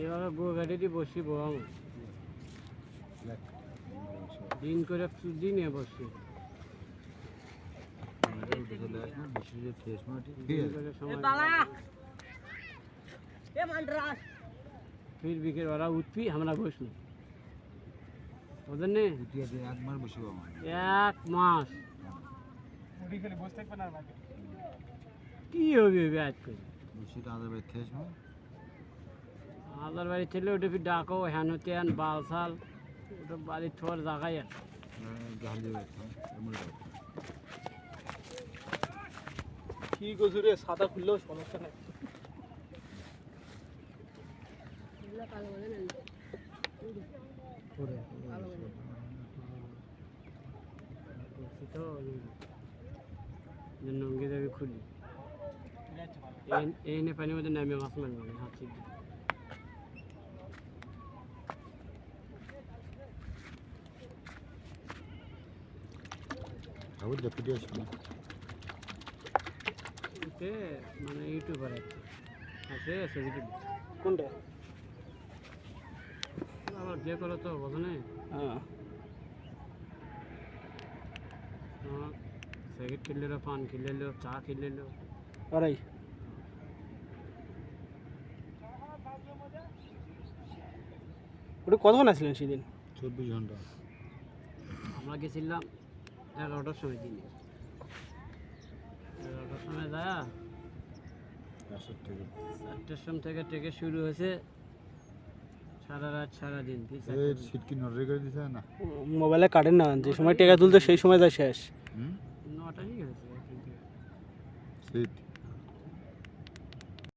এভাবে বউ গাড়িটি বসি বম দিন করে দিনে বসি বসবো। ওদের নে একবার বসিব আমার এক মাস। কি হবে হবে আজ করে বসিটা আদার বাড়ি থেকে আসব আদার বাড়ি ছেলে ওটা ফির ডাকো হ্যান তেন বাল সাল ওটা বাড়ি থোর জায়গায় আছে। ঠিক আছে রে সাদা খুললেও সমস্যা নাই। নঙ্গি যাবি খুলি। এই নে পানির মধ্যে নামে মাছ মারবে হাত ছিপ দিয়ে। তারপর দেখতে দিয়ে আসবো এতে মানে ইউটিউবার আছে আছে ছবিটি কোনটা আবার যে করো তো বোঝো না হ্যাঁ সিগারেট কিনলেও পান কিনলেও চা কিনলেও ওরাই ওটা কতক্ষণ আসলেন সেদিন? চব্বিশ ঘণ্টা। আমরা গেছিলাম এগারোটার সময় দিনে। এগারোটার সময় যা একশো থেকে। চারটের সময় থেকে থেকে শুরু হয়েছে সারা রাত সারা দিন। সিট কি নজরে করে দিছে না? মোবাইলে কাটেন না যে সময় টেকা তুলতে সেই সময় যায় শেষ। হুম? নটাই সিট